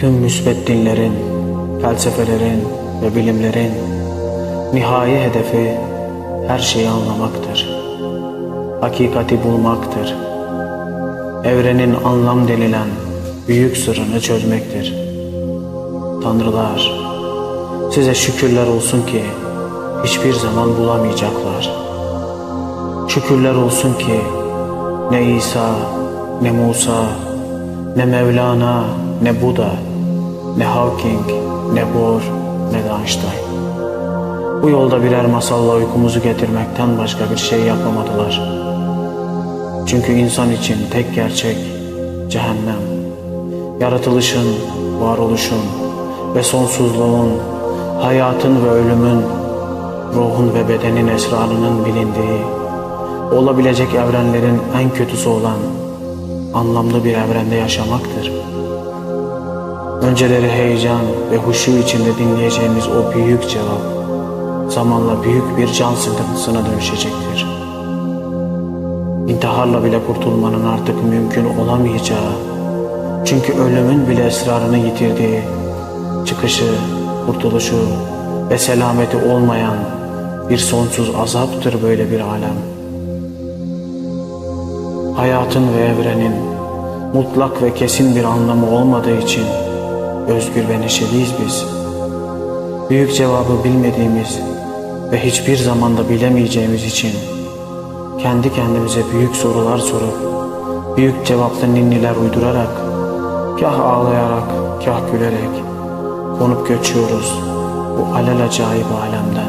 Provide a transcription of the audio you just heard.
Tüm müsbet dinlerin, felsefelerin ve bilimlerin nihai hedefi her şeyi anlamaktır. Hakikati bulmaktır. Evrenin anlam denilen büyük sırrını çözmektir. Tanrılar, size şükürler olsun ki hiçbir zaman bulamayacaklar. Şükürler olsun ki ne İsa, ne Musa, ne Mevlana, ne Buda, ne Hawking, ne Bohr, ne de Einstein. Bu yolda birer masalla uykumuzu getirmekten başka bir şey yapamadılar. Çünkü insan için tek gerçek cehennem. Yaratılışın, varoluşun ve sonsuzluğun, hayatın ve ölümün, ruhun ve bedenin esrarının bilindiği, olabilecek evrenlerin en kötüsü olan anlamlı bir evrende yaşamaktır. Önceleri heyecan ve huşu içinde dinleyeceğimiz o büyük cevap zamanla büyük bir can sıkıntısına dönüşecektir. İntiharla bile kurtulmanın artık mümkün olamayacağı, çünkü ölümün bile esrarını yitirdiği, çıkışı, kurtuluşu ve selameti olmayan bir sonsuz azaptır böyle bir alem. Hayatın ve evrenin mutlak ve kesin bir anlamı olmadığı için özgür ve neşeliyiz biz. Büyük cevabı bilmediğimiz ve hiçbir zamanda bilemeyeceğimiz için kendi kendimize büyük sorular sorup büyük cevaplı ninniler uydurarak kah ağlayarak kah gülerek konup göçüyoruz bu alelacayip alemden.